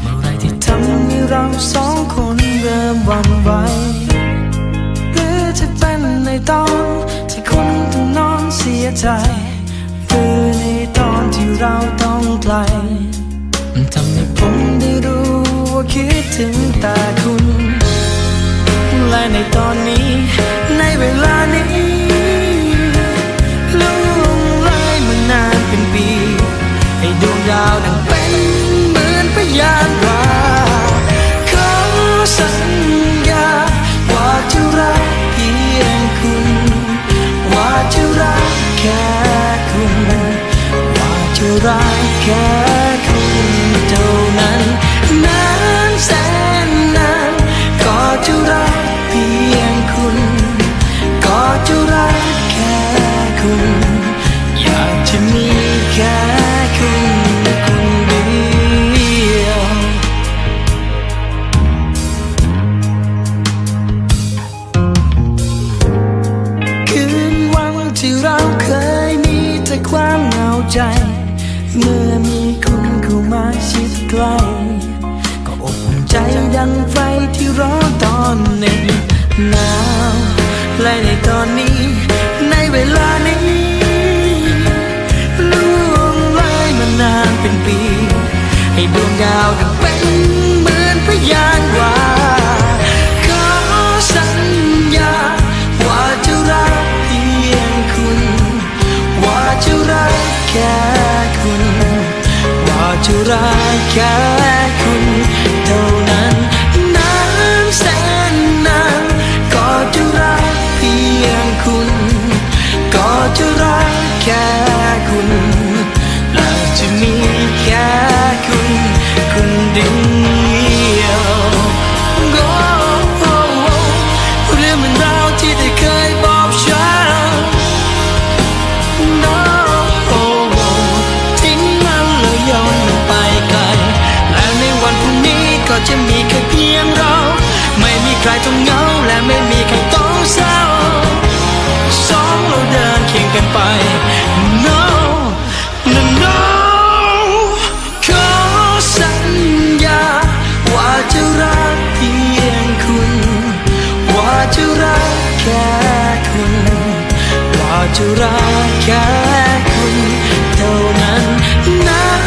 เมื่อไรที่ทำให้เราสองคนเริ่มหวันไหวหรือจะเป็นในตอนที่คุณต้องนอนเสียใจหรือในตอนที่เราต้องไกลมันทำให้ผมได้รู้ว่าคิดถึงแต่คุณและในตอนนี้ในเวลานี้ลุงเลยมานานเป็นปีให้ดวงดาวดัง แค่คุณเท่านั้นนานแสนนานก็จะรักเพียงคุณ ก็จะรักแค่คุณ อยากจะมีแค่คุณคนเดียว คืนวันที่เราเคยมีแต่ความเหงาใจ ใกล้ ก็อบอุ่นใจดังไฟที่ร้อนตอนหนึ่งหนาวและในตอนนี้ ในเวลานี้ล่วงเลยมานานเป็นปี ให้ดวงดาวดังเป็น จะรักแค่คุณเท่านั้นนานแสนนานก็จะรักเพียงคุณ ก็จะรักแค่ ค่คุณว่าจะรักแค่คุณเท่านั้นนะ